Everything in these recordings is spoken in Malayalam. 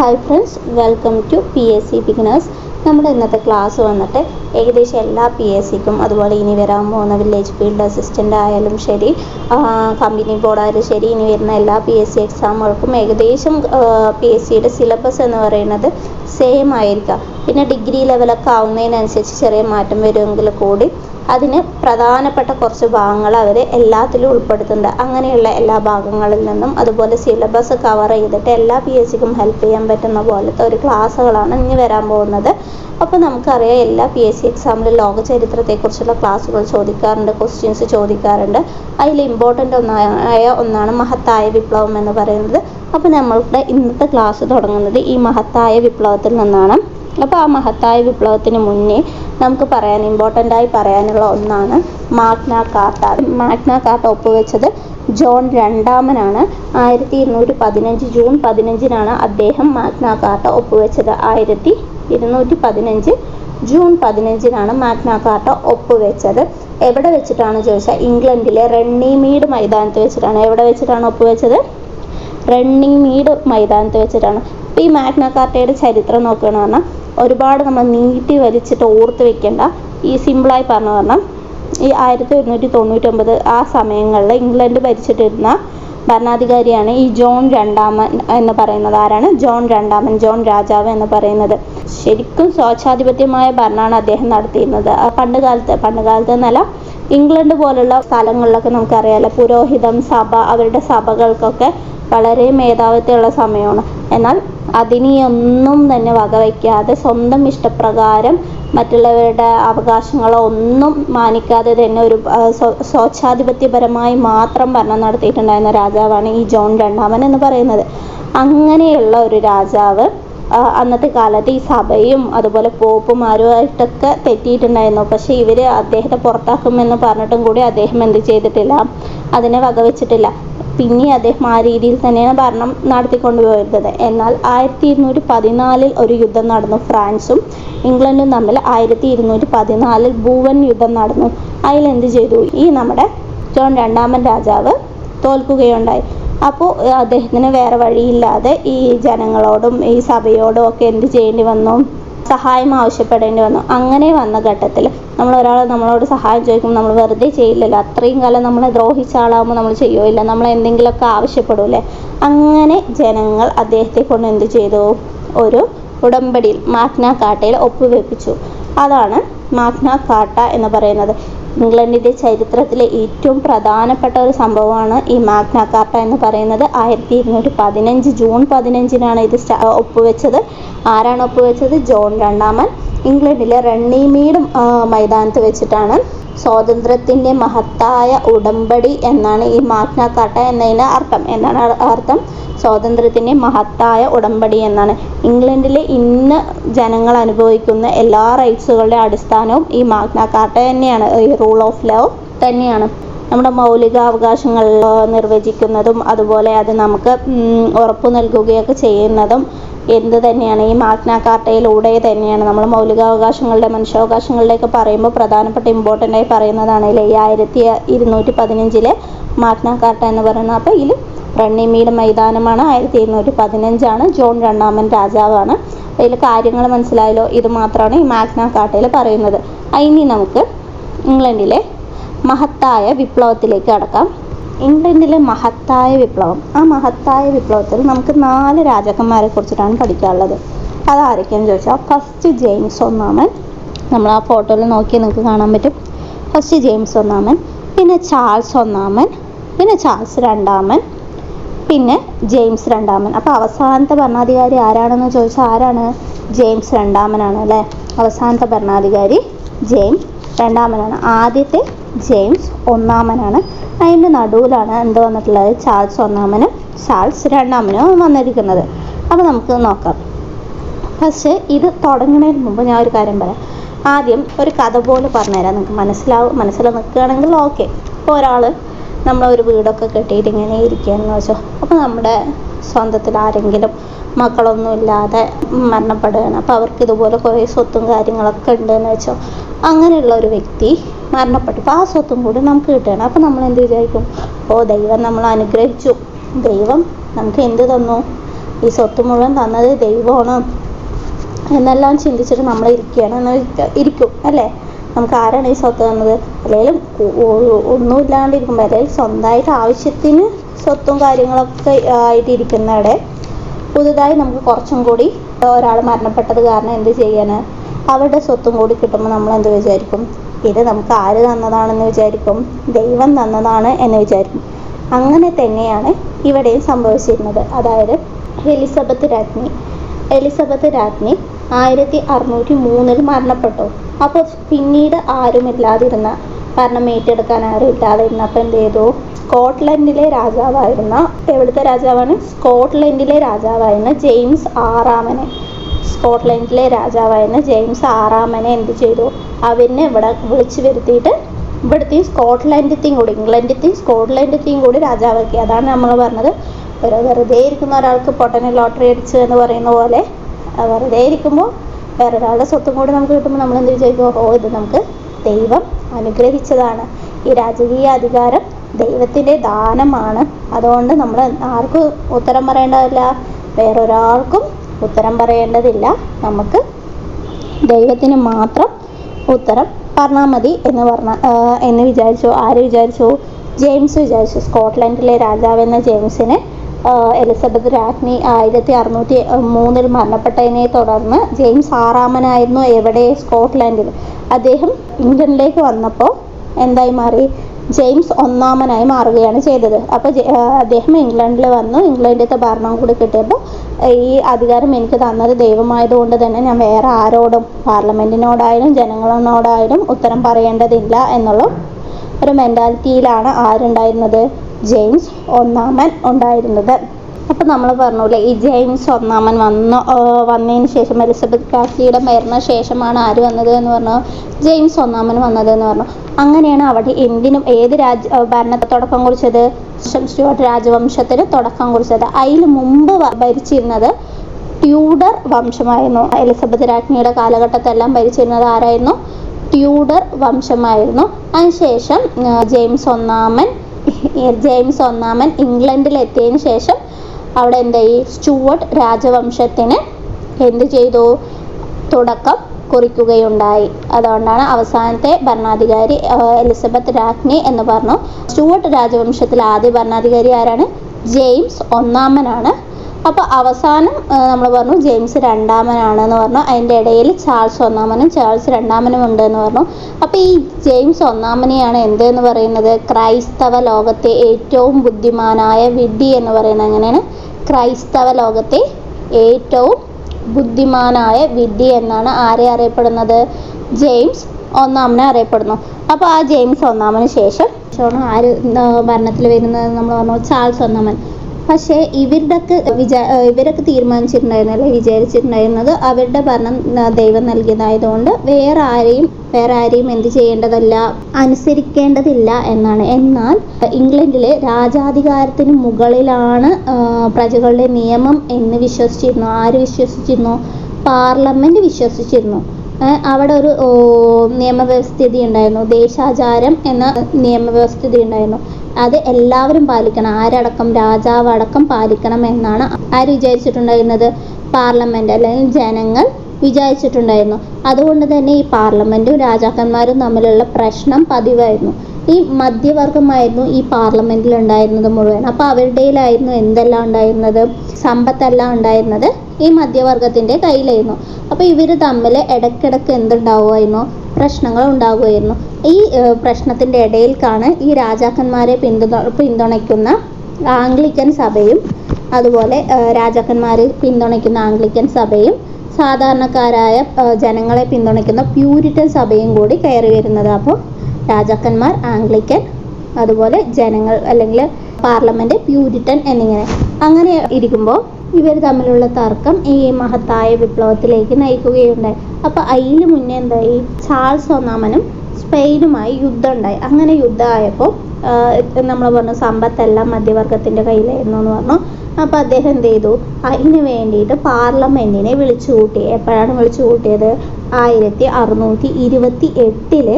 Hi friends welcome to P S C beginners നമ്മുടെ ഇന്നത്തെ ക്ലാസ് വന്നിട്ട് ഏകദേശം എല്ലാ പി എസ് സിക്കും അതുപോലെ ഇനി വരാൻ പോകുന്ന വില്ലേജ് ഫീൽഡ് അസിസ്റ്റന്റ് ആയാലും ശരി കമ്പനി ബോർഡ് ആയാലും ശരി ഇനി വരുന്ന എല്ലാ പി എസ് സി എക്സാമുകൾക്കും ഏകദേശം പി എസ് സിയുടെ സിലബസ് എന്ന് പറയുന്നത് സെയിം ആയിരിക്കാം. പിന്നെ ഡിഗ്രി ലെവലൊക്കെ ആവുന്നതിനനുസരിച്ച് ചെറിയ മാറ്റം വരുമെങ്കിൽ കൂടി അതിന് പ്രധാനപ്പെട്ട കുറച്ച് ഭാഗങ്ങൾ അവർ എല്ലാത്തിലും ഉൾപ്പെടുത്തുന്നുണ്ട്. അങ്ങനെയുള്ള എല്ലാ ഭാഗങ്ങളിൽ നിന്നും അതുപോലെ സിലബസ് കവർ ചെയ്തിട്ട് എല്ലാ പി എസ് സിക്കും ഹെൽപ്പ് ചെയ്യാൻ പറ്റുന്ന പോലത്തെ ഒരു ക്ലാസ്സുകളാണ് ഇനി വരാൻ പോകുന്നത്. അപ്പോൾ നമുക്കറിയാം എല്ലാ പി എസ് സി എക്സാമിൽ ലോക ചരിത്രത്തെക്കുറിച്ചുള്ള ക്ലാസ്സുകൾ ചോദിക്കാറുണ്ട് ക്വസ്റ്റ്യൻസ് ചോദിക്കാറുണ്ട്. അതിൽ ഇമ്പോർട്ടന്റ് ഒന്നായ ഒന്നാണ് മഹത്തായ വിപ്ലവം എന്ന് പറയുന്നത്. അപ്പോൾ നമ്മളുടെ ഇന്നത്തെ ക്ലാസ് തുടങ്ങുന്നത് ഈ മഹത്തായ വിപ്ലവത്തിൽ നിന്നാണ്. അപ്പോൾ ആ മഹത്തായ വിപ്ലവത്തിന് മുന്നേ നമുക്ക് പറയാൻ ഇമ്പോർട്ടന്റ് ആയി പറയാനുള്ള ഒന്നാണ് മാഗ്ന കാർട്ട. മാഗ്ന കാർട്ട ഒപ്പുവെച്ചത് ജോൺ രണ്ടാമനാണ്. ആയിരത്തി ഇരുന്നൂറ്റി പതിനഞ്ച് ജൂൺ പതിനഞ്ചിനാണ് അദ്ദേഹം മാഗ്ന കാർട്ട ഒപ്പുവെച്ചത്. ആയിരത്തി ഇരുന്നൂറ്റി പതിനഞ്ച് ജൂൺ പതിനഞ്ചിനാണ് മാഗ്ന കാർട്ട ഒപ്പുവെച്ചത്. എവിടെ വെച്ചിട്ടാണ് ചോദിച്ചാൽ ഇംഗ്ലണ്ടിലെ റണ്ണിമീഡ് മൈതാനത്ത് വെച്ചിട്ടാണ്. എവിടെ വെച്ചിട്ടാണ് ഒപ്പുവെച്ചത്? റണ്ണിമീഡ് മൈതാനത്ത് വെച്ചിട്ടാണ്. അപ്പോൾ ഈ മാഗ്ന കാർട്ടയുടെ ചരിത്രം നോക്കുകയാണെന്ന് പറഞ്ഞാൽ ഒരുപാട് നമ്മൾ നീട്ടി വലിച്ചിട്ട് ഓർത്ത് വെക്കേണ്ട ഈ സിമ്പിളായി പറഞ്ഞു പറഞ്ഞാൽ ഈ ആയിരത്തി ഒരുന്നൂറ്റി തൊണ്ണൂറ്റൊമ്പത് ആ സമയങ്ങളിൽ ഇംഗ്ലണ്ട് ഭരിച്ചിട്ടിരുന്ന ഭരണാധികാരിയാണ് ഈ ജോൺ രണ്ടാമൻ എന്ന് പറയുന്നത്. ആരാണ്? ജോൺ രണ്ടാമൻ ജോൺ രാജാവ് എന്ന് പറയുന്നത്. ശരിക്കും സ്വേച്ഛാധിപത്യമായ ഭരണമാണ് അദ്ദേഹം നടത്തിയിരുന്നത്. പണ്ട് കാലത്ത് പണ്ട് കാലത്ത് എന്നല്ല ഇംഗ്ലണ്ട് പോലുള്ള സ്ഥലങ്ങളിലൊക്കെ നമുക്കറിയാലോ പുരോഹിതം സഭ അവരുടെ സഭകൾക്കൊക്കെ വളരെ മേധാവിത്വമുള്ള സമയമാണ്. എന്നാൽ അതിനെയൊന്നും തന്നെ വകവയ്ക്കാതെ സ്വന്തം ഇഷ്ടപ്രകാരം മറ്റുള്ളവരുടെ അവകാശങ്ങളോ ഒന്നും മാനിക്കാതെ തന്നെ ഒരു സ്വച്ഛാധിപത്യപരമായി മാത്രം ഭരണം നടത്തിയിട്ടുണ്ടായിരുന്ന രാജാവാണ് ഈ ജോൺ രണ്ടാമൻ എന്ന് പറയുന്നത്. അങ്ങനെയുള്ള ഒരു രാജാവ് അന്നത്തെ കാലത്ത് ഈ സഭയും അതുപോലെ പോപ്പുമാരുമായിട്ടൊക്കെ തെറ്റിയിട്ടുണ്ടായിരുന്നു. പക്ഷേ ഇവർ അദ്ദേഹത്തെ പുറത്താക്കുമെന്ന് പറഞ്ഞിട്ടും കൂടി അദ്ദേഹം എന്ത് ചെയ്തിട്ടില്ല അതിനെ വകവെച്ചിട്ടില്ല. പിന്നെ അദ്ദേഹം ആ രീതിയിൽ തന്നെയാണ് ഭരണം നടത്തിക്കൊണ്ടുപോയിരുന്നത് എന്നാൽ ആയിരത്തി ഇരുന്നൂറ്റി പതിനാലിൽ ഒരു യുദ്ധം നടന്നു ഫ്രാൻസും ഇംഗ്ലണ്ടും തമ്മിൽ. ആയിരത്തി ഇരുന്നൂറ്റി പതിനാലിൽ ഭൂവൻ യുദ്ധം നടന്നു. അതിൽ എന്ത് ചെയ്തു? ഈ നമ്മുടെ ജോൺ രണ്ടാമൻ രാജാവ് തോൽക്കുകയുണ്ടായി. അപ്പോൾ അദ്ദേഹത്തിന് വേറെ വഴിയില്ലാതെ ഈ ജനങ്ങളോടും ഈ സഭയോടും ഒക്കെ എന്ത് ചെയ്യേണ്ടി വന്നു? സഹായം ആവശ്യപ്പെടേണ്ടി വന്നു. അങ്ങനെ വന്ന ഘട്ടത്തിൽ നമ്മൾ ഒരാൾ നമ്മളോട് സഹായം ചോദിക്കുമ്പോൾ നമ്മൾ വെറുതെ ചെയ്യില്ലല്ലോ. അത്രയും കാലം നമ്മളെ ദ്രോഹിച്ച ആളാകുമ്പോൾ നമ്മൾ ചെയ്യുമില്ല നമ്മൾ എന്തെങ്കിലുമൊക്കെ ആവശ്യപ്പെടൂലേ? അങ്ങനെ ജനങ്ങൾ അദ്ദേഹത്തെ കൊണ്ട് എന്ത് ചെയ്തു? ഒരു ഉടമ്പടിയിൽ മാഗ്ന കാട്ടയിൽ ഒപ്പുവെപ്പിച്ചു. അതാണ് മാഗ്ന കാട്ട എന്ന് പറയുന്നത്. ഇംഗ്ലണ്ടിന്റെ ചരിത്രത്തിലെ ഏറ്റവും പ്രധാനപ്പെട്ട ഒരു സംഭവമാണ് ഈ മാഗ്ന കാർട്ട എന്ന് പറയുന്നത്. ആയിരത്തി ഇരുന്നൂറ്റി പതിനഞ്ച് ജൂൺ പതിനഞ്ചിനാണ് ഇത് ഒപ്പുവെച്ചത്. ആരാണ് ഒപ്പുവെച്ചത്? ജോൺ രണ്ടാമൻ. ഇംഗ്ലണ്ടിലെ റണ്ണിമീഡ് മൈതാനത്ത് വെച്ചിട്ടാണ്. സ്വാതന്ത്ര്യത്തിന്റെ മഹത്തായ ഉടമ്പടി എന്നാണ് ഈ മാഗ്ന കാട്ട എന്നതിന് അർത്ഥം. എന്താണ് അർത്ഥം? സ്വാതന്ത്ര്യത്തിന്റെ മഹത്തായ ഉടമ്പടി എന്നാണ്. ഇംഗ്ലണ്ടിലെ ഇന്ന് ജനങ്ങൾ അനുഭവിക്കുന്ന എല്ലാ റൈറ്റ്സുകളുടെ അടിസ്ഥാനവും ഈ മാഗ്ന കാട്ട തന്നെയാണ്. ഈ റൂൾ ഓഫ് ലോ തന്നെയാണ്. നമ്മുടെ മൗലികാവകാശങ്ങൾ നിർവചിക്കുന്നതും അതുപോലെ അത് നമുക്ക് ഉറപ്പു നൽകുകയൊക്കെ ചെയ്യുന്നതും എന്ത് തന്നെയാണ്? ഈ മാഗ്ന കാർട്ടയിലൂടെ തന്നെയാണ് നമ്മൾ മൗലികാവകാശങ്ങളുടെ മനുഷ്യാവകാശങ്ങളുടെയൊക്കെ പറയുമ്പോൾ പ്രധാനപ്പെട്ട ഇമ്പോർട്ടന്റ് ആയി പറയുന്നതാണ് ഈ ആയിരത്തി ഇരുന്നൂറ്റി പതിനഞ്ചിലെ മാഗ്ന കാർട്ട എന്ന് പറയുന്നത്. അപ്പോൾ ഇതിൽ റണ്ണിമീഡ് മൈതാനമാണ് ആയിരത്തി ഇരുന്നൂറ്റി പതിനഞ്ചാണ്. ജോൺ രണ്ടാമൻ രാജാവാണ്. അതിൽ കാര്യങ്ങൾ മനസ്സിലായല്ലോ. ഇത് മാത്രമാണ് ഈ മാഗ്ന കാർട്ടയിൽ പറയുന്നത്. ഇനി നമുക്ക് ഇംഗ്ലണ്ടിലെ മഹത്തായ വിപ്ലവത്തിലേക്ക് കടക്കാം. ഇംഗ്ലണ്ടിലെ മഹത്തായ വിപ്ലവം. ആ മഹത്തായ വിപ്ലവത്തിൽ നമുക്ക് നാല് രാജാക്കന്മാരെ കുറിച്ചിട്ടാണ് പഠിക്കാനുള്ളത്. അതാരൊക്കെയെന്ന് ചോദിച്ചാൽ ഫസ്റ്റ് ജെയിംസ് ഒന്നാമൻ. നമ്മൾ ആ ഫോട്ടോയിൽ നോക്കി നിങ്ങൾക്ക് കാണാൻ പറ്റും. ഫസ്റ്റ് ജെയിംസ് ഒന്നാമൻ പിന്നെ ചാൾസ് ഒന്നാമൻ പിന്നെ ചാൾസ് രണ്ടാമൻ പിന്നെ ജെയിംസ് രണ്ടാമൻ. അപ്പോൾ അവസാനത്തെ ഭരണാധികാരി ആരാണെന്ന് ചോദിച്ചാൽ ആരാണ്? ജെയിംസ് രണ്ടാമനാണ് അല്ലേ? അവസാനത്തെ ഭരണാധികാരി ജെയിംസ് രണ്ടാമനാണ്. ആദ്യത്തെ ജെയിംസ് ഒന്നാമനാണ്. അതിന്റെ നടുവിലാണ് എന്ത് വന്നിട്ടുള്ളത്? ചാൾസ് ഒന്നാമനും ചാൾസ് രണ്ടാമനും വന്നിരിക്കുന്നത്. അപ്പോൾ നമുക്ക് നോക്കാം. പക്ഷേ ഇത് തുടങ്ങുന്നതിന് മുമ്പ് ഞാൻ ഒരു കാര്യം പറയാം. ആദ്യം ഒരു കഥ പോലെ പറഞ്ഞുതരാം. നിങ്ങൾക്ക് മനസ്സിലാവും മനസ്സിൽ നിൽക്കുകയാണെങ്കിൽ ഓക്കെ. ഇപ്പോൾ ഒരാൾ നമ്മളൊരു വീടൊക്കെ കെട്ടിയിട്ട് ഇങ്ങനെ ഇരിക്കുകയെന്ന് വെച്ചോ. അപ്പോൾ നമ്മുടെ സ്വന്തത്തിൽ ആരെങ്കിലും മക്കളൊന്നും ഇല്ലാതെ മരണപ്പെടുകയാണ്. അപ്പോൾ അവർക്ക് ഇതുപോലെ കുറേ സ്വത്തും കാര്യങ്ങളൊക്കെ ഉണ്ടെന്ന് വെച്ചോ അങ്ങനെയുള്ള ഒരു വ്യക്തി മരണപ്പെട്ടു. അപ്പോൾ ആ സ്വത്തും കൂടി നമുക്ക് കിട്ടുകയാണ്. അപ്പോൾ നമ്മൾ എന്ത് വിചാരിക്കും? ഓ ദൈവം നമ്മൾ അനുഗ്രഹിച്ചു. ദൈവം നമുക്ക് എന്ത് തന്നു? ഈ സ്വത്ത് മുഴുവൻ തന്നത് ദൈവമാണ്. എന്നെല്ലാം ചിന്തിച്ചിട്ട് നമ്മൾ ഇരിക്കുകയാണ് ഇരിക്കും അല്ലേ? നമുക്ക് ആരാണ് ഈ സ്വത്ത് തന്നത്? അല്ലെങ്കിൽ ഒന്നുമില്ലാണ്ടിരിക്കുമ്പോൾ അല്ലെങ്കിൽ സ്വന്തമായിട്ട് ആവശ്യത്തിന് സ്വത്തും കാര്യങ്ങളൊക്കെ ആയിട്ട് ഇരിക്കുന്നവിടെ പുതുതായി നമുക്ക് കുറച്ചും കൂടി ഒരാൾ മരണപ്പെട്ടത് കാരണം എന്ത് ചെയ്യാന്? അവരുടെ സ്വത്തും കൂടി കിട്ടുമ്പോൾ നമ്മൾ എന്ത് വിചാരിക്കും? ഇത് നമുക്ക് ആര് തന്നതാണെന്ന് വിചാരിക്കും? ദൈവം തന്നതാണ് എന്ന് വിചാരിക്കും. അങ്ങനെ തന്നെയാണ് ഇവിടെയും സംഭവിച്ചിരുന്നത്. അതായത് എലിസബത്ത് രാജ്ഞി. എലിസബത്ത് രാജ്ഞി ആയിരത്തി അറുന്നൂറ്റി മൂന്നിൽ മരണപ്പെട്ടു. അപ്പോൾ പിന്നീട് ആരുമില്ലാതിരുന്ന ഭരണം ഏറ്റെടുക്കാൻ ആരും ഇല്ലാതിരുന്നപ്പോൾ എന്ത് ചെയ്തു? സ്കോട്ട്ലൻഡിലെ രാജാവായിരുന്ന എവിടുത്തെ രാജാവാണ്? സ്കോട്ട്ലൻഡിലെ രാജാവായിരുന്ന ജെയിംസ് ആറാമനെ. സ്കോട്ട്ലൻഡിലെ രാജാവായിരുന്ന ജെയിംസ് ആറാമനെ എന്ത് ചെയ്തു? അവനെ ഇവിടെ വിളിച്ചു വരുത്തിയിട്ട് ഇവിടുത്തെയും സ്കോട്ട്ലൻഡത്തെയും കൂടി ഇംഗ്ലണ്ടിത്തെയും സ്കോട്ട്ലൻഡത്തെയും കൂടി രാജാവാക്കി. അതാണ് നമ്മൾ പറഞ്ഞത്. ഒരു വെറുതെ ഇരിക്കുന്ന ഒരാൾക്ക് പൊട്ടനെ ലോട്ടറി അടിച്ചു എന്ന് പറയുന്ന പോലെ വെറുതെ ഇരിക്കുമ്പോൾ വേറൊരാളുടെ സ്വത്തും കൂടി നമുക്ക് കിട്ടുമ്പോൾ നമ്മൾ എന്ത് വിചാരിക്കും? ഓ ഇത് നമുക്ക് ദൈവം അനുഗ്രഹിച്ചതാണ്. ഈ രാജകീയ അധികാരം ദൈവത്തിന്റെ ദാനമാണ്. അതുകൊണ്ട് നമ്മൾ ആർക്കും ഉത്തരം പറയേണ്ടതില്ല. വേറൊരാൾക്കും ഉത്തരം പറയേണ്ടതില്ല. നമുക്ക് ദൈവത്തിന് മാത്രം ഉത്തരം പറഞ്ഞാൽ മതി എന്ന് പറഞ്ഞ എന്ന് വിചാരിച്ചു. ആര് വിചാരിച്ചു? ജെയിംസ് വിചാരിച്ചു. സ്കോട്ട്ലൻഡിലെ രാജാവെന്ന ജെയിംസിനെ എലിസബത്ത് രാജ്ഞി ആയിരത്തി അറുന്നൂറ്റി മൂന്നിൽ മരണപ്പെട്ടതിനെ തുടർന്ന് ജെയിംസ് ആറാമനായിരുന്നു എവിടെ? സ്കോട്ട്ലാൻഡിൽ. അദ്ദേഹം ഇംഗ്ലണ്ടിലേക്ക് വന്നപ്പോൾ എന്തായി മാറി? ജെയിംസ് ഒന്നാമനായി മാറുകയാണ് ചെയ്തത്. അപ്പോൾ അദ്ദേഹം ഇംഗ്ലണ്ടിൽ വന്നു. ഇംഗ്ലണ്ടിലത്തെ ഭരണം കൂടി കിട്ടിയപ്പോൾ ഈ അധികാരം എനിക്ക് തന്നത് ദൈവമായതുകൊണ്ട് തന്നെ ഞാൻ വേറെ ആരോടും പാർലമെന്റിനോടായാലും ജനങ്ങളോടായാലും ഉത്തരം പറയേണ്ടതില്ല എന്നുള്ള ഒരു മെന്റാലിറ്റിയിലാണ് ആരുണ്ടായിരുന്നത്. ജെയിംസ് ഒന്നാമൻ ഉണ്ടായിരുന്നത്. അപ്പോൾ നമ്മൾ പറഞ്ഞൂല്ലേ ഈ ജെയിംസ് ഒന്നാമൻ വന്ന വന്നതിന് ശേഷം എലിസബത്ത് കാസിയുടെ മരണ ശേഷമാണ് ആര് വന്നത് എന്ന് പറഞ്ഞു? ജെയിംസ് ഒന്നാമൻ വന്നത് എന്ന് പറഞ്ഞു? അങ്ങനെയാണ് അവിടെ എന്തിനും ഏത് രാജ ഭരണത്തെ തുടക്കം കുറിച്ചത്? സ്റ്റുവർട്ട് രാജവംശത്തിന് തുടക്കം കുറിച്ചത്. അതിൽ മുമ്പ് ഭരിച്ചിരുന്നത് ട്യൂഡർ വംശമായിരുന്നു. എലിസബത്ത് രാജ്ഞിയുടെ കാലഘട്ടത്തെല്ലാം ഭരിച്ചിരുന്നത് ആരായിരുന്നു? ട്യൂഡർ വംശമായിരുന്നു. അതിനുശേഷം ജെയിംസ് ഒന്നാമൻ ജെയിംസ് ഒന്നാമൻ ഇംഗ്ലണ്ടിൽ എത്തിയതിന് ശേഷം അവിടെ എന്തായി? സ്റ്റുവർട്ട് രാജവംശത്തിന് എന്ത് ചെയ്തു? തുടക്കം കുറിക്കുകയുണ്ടായി. അതുകൊണ്ടാണ് അവസാനത്തെ ഭരണാധികാരി എലിസബത്ത് രാജ്ഞി എന്ന് പറഞ്ഞു. സ്റ്റുവർട്ട് രാജവംശത്തിലെ ആദ്യ ഭരണാധികാരി ആരാണ്? ജെയിംസ് ഒന്നാമനാണ്. അപ്പോൾ അവസാനം നമ്മൾ പറഞ്ഞു ജെയിംസ് രണ്ടാമനാണ് എന്ന് പറഞ്ഞു. അതിന്റെ ഇടയിൽ ചാൾസ് ഒന്നാമനും ചാൾസ് രണ്ടാമനും ഉണ്ട് എന്ന് പറഞ്ഞു. അപ്പോൾ ഈ ജെയിംസ് ഒന്നാമനെയാണ് എന്ത് എന്ന് പറയുന്നത്? ക്രൈസ്തവ ലോകത്തെ ഏറ്റവും ബുദ്ധിമാനായ വിഡ്ഢി എന്ന് പറയുന്നത് അങ്ങനെയാണ് ക്രൈസ്തവ ലോകത്തെ ഏറ്റവും ബുദ്ധിമാനായ വിഡ്ഢി എന്നാണ് ആരെ അറിയപ്പെടുന്നത്? ജെയിംസ് ഒന്നാമനെ അറിയപ്പെടുന്നു. അപ്പോൾ ആ ജെയിംസ് ഒന്നാമന് ശേഷം ആര് ഭരണത്തിൽ വരുന്നത് നമ്മൾ പറഞ്ഞു. ചാൾസ് ഒന്നാമൻ. പക്ഷേ ഇവരുടെയൊക്കെ വിചാ ഇവരൊക്കെ തീരുമാനിച്ചിട്ടുണ്ടായിരുന്നു അല്ലെങ്കിൽ വിചാരിച്ചിട്ടുണ്ടായിരുന്നത് അവരുടെ ഭരണം ദൈവം നൽകിയതായതുകൊണ്ട് വേറെ ആരെയും വേറെ ആരെയും എന്ത് ചെയ്യേണ്ടതല്ല അനുസരിക്കേണ്ടതില്ല എന്നാണ്. എന്നാൽ ഇംഗ്ലണ്ടിലെ രാജാധികാരത്തിന് മുകളിലാണ് പ്രജകളുടെ നിയമം എന്ന് വിശ്വസിച്ചിരുന്നു ആര് വിശ്വസിച്ചിരുന്നു? പാർലമെന്റ് വിശ്വസിച്ചിരുന്നു. അവിടെ ഒരു നിയമവ്യവസ്ഥിതി ഉണ്ടായിരുന്നു ദേശാചാരം എന്ന നിയമവ്യവസ്ഥിതി ഉണ്ടായിരുന്നു അത് എല്ലാവരും പാലിക്കണം. ആരടക്കം രാജാവടക്കം പാലിക്കണം എന്നാണ് ആര് വിചാരിച്ചിട്ടുണ്ടായിരുന്നത്? പാർലമെന്റ് അല്ലെങ്കിൽ ജനങ്ങൾ വിചാരിച്ചിട്ടുണ്ടായിരുന്നു. അതുകൊണ്ട് തന്നെ ഈ പാർലമെന്റും രാജാക്കന്മാരും തമ്മിലുള്ള പ്രശ്നം പതിവായിരുന്നു. ഈ മധ്യവർഗമായിരുന്നു ഈ പാർലമെന്റിൽ ഉണ്ടായിരുന്നത് മുഴുവൻ. അപ്പോൾ അവരുടെയിലായിരുന്നു എന്തെല്ലാം ഉണ്ടായിരുന്നത്? സമ്പത്തെല്ലാം ഉണ്ടായിരുന്നത് ഈ മധ്യവർഗത്തിന്റെ കയ്യിലായിരുന്നു. അപ്പോൾ ഇവർ തമ്മിൽ ഇടക്കിടക്ക് എന്തുണ്ടാവുമായിരുന്നു? പ്രശ്നങ്ങൾ ഉണ്ടാകുമായിരുന്നു ഈ പ്രശ്നത്തിന്റെ ഇടയിൽക്കാണ് ഈ രാജാക്കന്മാരെ പിന്തുണ പിന്തുണയ്ക്കുന്ന ആംഗ്ലിക്കൻ സഭയും അതുപോലെ രാജാക്കന്മാരെ പിന്തുണയ്ക്കുന്ന ആംഗ്ലിക്കൻ സഭയും സാധാരണക്കാരായ ജനങ്ങളെ പിന്തുണയ്ക്കുന്ന പ്യൂരിറ്റൻ സഭയും കൂടി കയറി വരുന്നത്. അപ്പോൾ രാജാക്കന്മാർ ആംഗ്ലിക്കൻ അതുപോലെ ജനങ്ങൾ അല്ലെങ്കിൽ പാർലമെന്റ് പ്യൂരിറ്റൻ എന്നിങ്ങനെ. അങ്ങനെ ഇരിക്കുമ്പോൾ ഇവർ തമ്മിലുള്ള തർക്കം ഈ മഹത്തായ വിപ്ലവത്തിലേക്ക് നയിക്കുകയുണ്ടായി. അപ്പോൾ അതിന് മുന്നേ എന്തായി? ചാൾസ് ഒന്നാമനും സ്പെയിനുമായി യുദ്ധം ഉണ്ടായി അങ്ങനെ യുദ്ധമായപ്പോൾ നമ്മൾ പറഞ്ഞു സമ്പത്തെല്ലാം മധ്യവർഗത്തിന്റെ കയ്യിലായിരുന്നു എന്ന് പറഞ്ഞു. അപ്പോൾ അദ്ദേഹം എന്ത് ചെയ്തു? അതിന് വേണ്ടിയിട്ട് പാർലമെന്റിനെ വിളിച്ചു കൂട്ടി. എപ്പോഴാണ് വിളിച്ചു കൂട്ടിയത്? ആയിരത്തി അറുന്നൂറ്റി ഇരുപത്തി എട്ടിൽ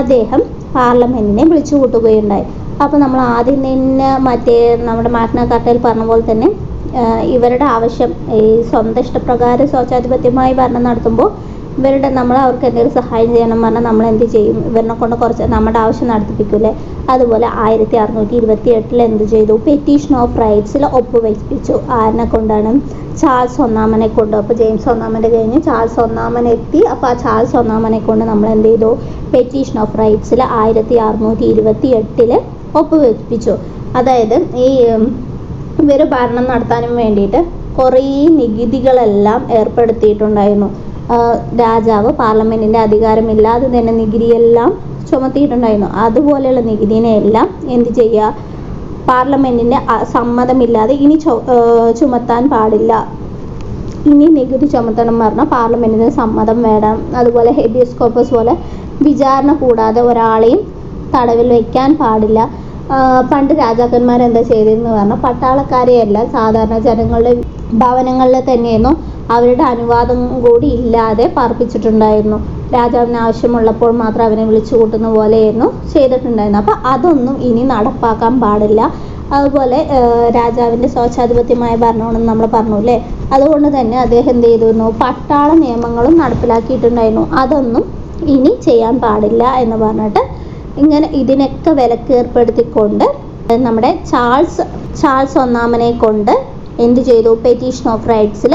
അദ്ദേഹം പാർലമെന്റിനെ വിളിച്ചു കൂട്ടുകയുണ്ടായി. അപ്പോൾ നമ്മൾ ആദ്യം തന്നെ മറ്റേ നമ്മുടെ മാഗ്ന കാർട്ടയിൽ പറഞ്ഞ പോലെ തന്നെ ഇവരുടെ ആവശ്യം ഈ സ്വന്തം ഇഷ്ടപ്രകാരം സ്വേച്ഛാധിപത്യമായി ഭരണം നടത്തുമ്പോൾ ഇവരുടെ നമ്മൾ അവർക്ക് എന്തെങ്കിലും സഹായം ചെയ്യണം പറഞ്ഞാൽ നമ്മൾ എന്ത് ചെയ്യും? ഇവരിനെ കൊണ്ട് കുറച്ച് നമ്മുടെ ആവശ്യം നടത്തിപ്പിക്കൂലേ അതുപോലെ ആയിരത്തി അറുന്നൂറ്റി ഇരുപത്തി എട്ടിൽ എന്ത് ചെയ്തു? പെറ്റീഷൻ ഓഫ് റൈറ്റ്സിൽ ഒപ്പുവയ്പ്പിച്ചു ആരിനെ കൊണ്ടാണ്? ചാൾസ് ഒന്നാമനെ കൊണ്ട്. അപ്പോൾ ജെയിംസ് ഒന്നാമന്റെ കഴിഞ്ഞ് ചാൾസ് ഒന്നാമൻ എത്തി. അപ്പോൾ ആ ചാൾസ് ഒന്നാമനെ കൊണ്ട് നമ്മൾ എന്ത് ചെയ്തു? പെറ്റീഷൻ ഓഫ് റൈറ്റ്സിൽ ആയിരത്തി അറുന്നൂറ്റി ഇരുപത്തി എട്ടിൽ ഒപ്പുവെപ്പിച്ചു. അതായത് ഈ ഇവർ ഭരണം നടത്താനും വേണ്ടിയിട്ട് കുറേ നികുതികളെല്ലാം ഏർപ്പെടുത്തിയിട്ടുണ്ടായിരുന്നു. രാജാവ് പാർലമെന്റിന്റെ അധികാരമില്ലാതെ തന്നെ നികുതിയെല്ലാം ചുമത്തിയിട്ടുണ്ടായിരുന്നു. അതുപോലെയുള്ള നികുതിനെ എല്ലാം എന്ത് ചെയ്യുക? പാർലമെന്റിന്റെ സമ്മതമില്ലാതെ ഇനി ചുമത്താൻ പാടില്ല. ഇനി നികുതി ചുമത്തണം പറഞ്ഞാൽ പാർലമെന്റിന് സമ്മതം വേണം. അതുപോലെ ഹെബിയസ് കോപ്പസ് പോലെ വിചാരണ കൂടാതെ ഒരാളെയും തടവിൽ വയ്ക്കാൻ പാടില്ല. പണ്ട് രാജാക്കന്മാർ എന്താ ചെയ്തിരുന്നു പറഞ്ഞാൽ പട്ടാളക്കാരെയല്ല സാധാരണ ജനങ്ങളുടെ ഭവനങ്ങളിൽ തന്നെയായിരുന്നു. അവരുടെ അനുവാദം കൂടി ഇല്ലാതെ പാർപ്പിച്ചിട്ടുണ്ടായിരുന്നു. രാജാവിന് ആവശ്യമുള്ളപ്പോൾ മാത്രം അവനെ വിളിച്ചു കൂട്ടുന്ന പോലെയായിരുന്നു ചെയ്തിട്ടുണ്ടായിരുന്നു അപ്പോൾ അതൊന്നും ഇനി നടപ്പാക്കാൻ പാടില്ല. അതുപോലെ രാജാവിന്റെ സ്വച്ഛാധിപത്യമായ ഭരണമാണെന്ന് നമ്മൾ പറഞ്ഞു അല്ലേ? അതുകൊണ്ട് തന്നെ അദ്ദേഹം എന്ത് ചെയ്തിരുന്നു? പട്ടാള നിയമങ്ങളും നടപ്പിലാക്കിയിട്ടുണ്ടായിരുന്നു. അതൊന്നും ഇനി ചെയ്യാൻ പാടില്ല എന്ന് പറഞ്ഞിട്ട് ഇങ്ങനെ ഇതിനൊക്കെ വിലക്ക് ഏർപ്പെടുത്തിക്കൊണ്ട് നമ്മുടെ ചാൾസ് ചാൾസ് ഒന്നാമനെ കൊണ്ട് എന്ത് ചെയ്തു? പെറ്റീഷൻ ഓഫ് റൈറ്റ്സിൽ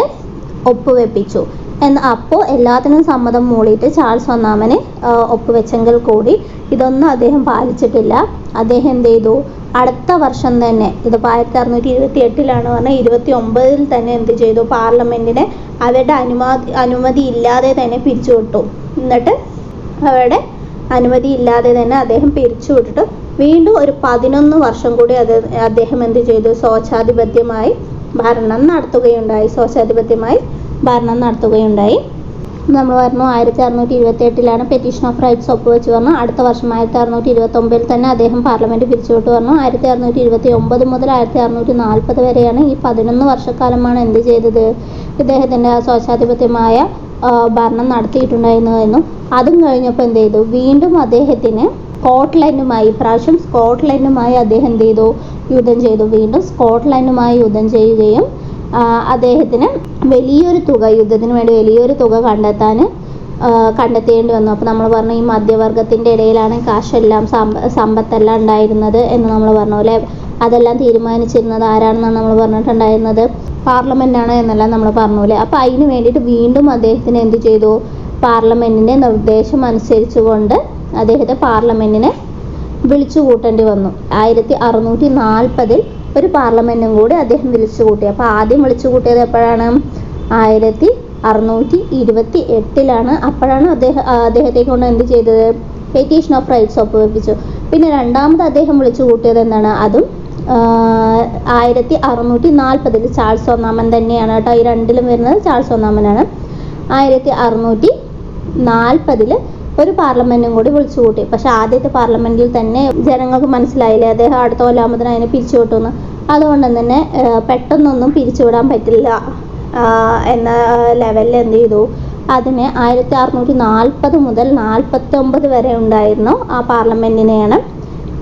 ഒപ്പുവെപ്പിച്ചു. എന്ന് അപ്പോൾ എല്ലാത്തിനും സമ്മതം മൂളിയിട്ട് ചാൾസ് ഒന്നാമനെ ഒപ്പുവെച്ചെങ്കിൽ കൂടി ഇതൊന്നും അദ്ദേഹം പാലിച്ചിട്ടില്ല. അദ്ദേഹം എന്ത് ചെയ്തു? അടുത്ത വർഷം തന്നെ ഇതിപ്പോൾ ആയിരത്തി അറുന്നൂറ്റി ഇരുപത്തി എട്ടിലാണ് പറഞ്ഞാൽ ഇരുപത്തി ഒമ്പതിൽ തന്നെ എന്ത് ചെയ്തു? പാർലമെന്റിനെ അവരുടെ അനുമതി അനുമതി ഇല്ലാതെ തന്നെ പിരിച്ചുവിട്ടു. എന്നിട്ട് അവരുടെ അനുമതി ഇല്ലാതെ തന്നെ അദ്ദേഹം പിരിച്ചു വിട്ടിട്ട്. വീണ്ടും ഒരു പതിനൊന്ന് വർഷം കൂടി അത് അദ്ദേഹം എന്ത് ചെയ്തു? സ്വേച്ഛാധിപത്യമായി ഭരണം നടത്തുകയുണ്ടായി. സ്വേച്ഛാധിപത്യമായി ഭരണം നടത്തുകയുണ്ടായി. നമ്മൾ പറഞ്ഞു ആയിരത്തി അറുന്നൂറ്റി ഇരുപത്തി എട്ടിലാണ് പെറ്റീഷൻ ഓഫ് റൈറ്റ്സ് ഒപ്പ് ഒപ്പുവെച്ച് പറഞ്ഞു. അടുത്ത വർഷം ആയിരത്തി അറുന്നൂറ്റി ഇരുപത്തി ഒമ്പതിൽ തന്നെ അദ്ദേഹം പാർലമെന്റ് പിരിച്ചുവിട്ട് പറഞ്ഞു. ആയിരത്തി അറുന്നൂറ്റി ഇരുപത്തി ഒമ്പത് മുതൽ ആയിരത്തി അറുന്നൂറ്റി നാൽപ്പത് വരെയാണ് ഈ പതിനൊന്ന് വർഷക്കാലമാണ് എന്ത് ചെയ്തത്? ഇദ്ദേഹത്തിന്റെ ആ സ്വേച്ഛാധിപത്യമായ ഭരണം നടത്തിയിട്ടുണ്ടായിരുന്നതെന്നും അതും കഴിഞ്ഞപ്പോൾ എന്ത് ചെയ്തു? വീണ്ടും അദ്ദേഹത്തിന് സ്കോട്ട്ലൻഡുമായി ഇപ്രാവശ്യം സ്കോട്ട്ലൻഡുമായി അദ്ദേഹം എന്ത് ചെയ്തു? യുദ്ധം ചെയ്തു. വീണ്ടും സ്കോട്ട്ലൻഡുമായി യുദ്ധം ചെയ്യുകയും അദ്ദേഹത്തിന് വലിയൊരു തുക യുദ്ധത്തിന് വേണ്ടി വലിയൊരു തുക കണ്ടെത്താൻ കണ്ടെത്തേണ്ടി വന്നു. അപ്പോൾ നമ്മൾ പറഞ്ഞു ഈ മധ്യവർഗത്തിന്റെ ഇടയിലാണ് കാശെല്ലാം സമ്പ സമ്പത്തെല്ലാം ഉണ്ടായിരുന്നത് എന്ന് നമ്മൾ പറഞ്ഞു അല്ലേ? അതെല്ലാം തീരുമാനിച്ചിരുന്നത് ആരാണെന്നാണ് നമ്മൾ പറഞ്ഞിട്ടുണ്ടായിരുന്നത്? പാർലമെന്റാണ് എന്നെല്ലാം നമ്മൾ പറഞ്ഞു അല്ലേ? അപ്പോൾ അതിന് വേണ്ടിയിട്ട് വീണ്ടും അദ്ദേഹത്തിന് എന്ത് ചെയ്തു? പാർലമെന്റിന്റെ നിർദ്ദേശം അനുസരിച്ചുകൊണ്ട് അദ്ദേഹത്തെ പാർലമെന്റിനെ വിളിച്ചു കൂട്ടേണ്ടി വന്നു. ആയിരത്തി അറുന്നൂറ്റി നാൽപ്പതിൽ ഒരു പാർലമെന്റും കൂടി അദ്ദേഹം വിളിച്ചു കൂട്ടി അപ്പോൾ ആദ്യം വിളിച്ചു കൂട്ടിയത് എപ്പോഴാണ്? ആയിരത്തി അറുന്നൂറ്റി ഇരുപത്തി എട്ടിലാണ് അപ്പോഴാണ് അദ്ദേഹം അദ്ദേഹത്തെ കൊണ്ട് എന്ത് ചെയ്തത്? പെറ്റീഷൻ ഓഫ് റൈറ്റ്സ് ഒപ്പുവെപ്പിച്ചു. പിന്നെ രണ്ടാമത് അദ്ദേഹം വിളിച്ചു കൂട്ടിയത് എന്താണ്? അതും ആയിരത്തി അറുന്നൂറ്റി നാൽപ്പതിൽ ചാൾസ് ഒന്നാമൻ തന്നെയാണ് കേട്ടോ. ഈ രണ്ടിലും വരുന്നത് ചാൾസ് ഒന്നാമനാണ്. ആയിരത്തി അറുന്നൂറ്റി നാൽപ്പതിൽ ഒരു പാർലമെന്റും കൂടി വിളിച്ചു കൂട്ടി. പക്ഷെ ആദ്യത്തെ പാർലമെന്റിൽ തന്നെ ജനങ്ങൾക്ക് മനസ്സിലായില്ലേ അദ്ദേഹം അടുത്ത കൊല്ലാകുമ്പോഴത്തേന് അതിനെ പിരിച്ചു വിട്ടുമെന്ന് അതുകൊണ്ട് തന്നെ പെട്ടെന്നൊന്നും പിരിച്ചുവിടാൻ പറ്റില്ല എന്ന ലെവലിൽ എന്ത് ചെയ്തു? അതിനെ ആയിരത്തി അറുന്നൂറ്റി നാൽപ്പത് മുതൽ നാൽപ്പത്തൊമ്പത് വരെ ഉണ്ടായിരുന്നു ആ പാർലമെന്റിനെയാണ്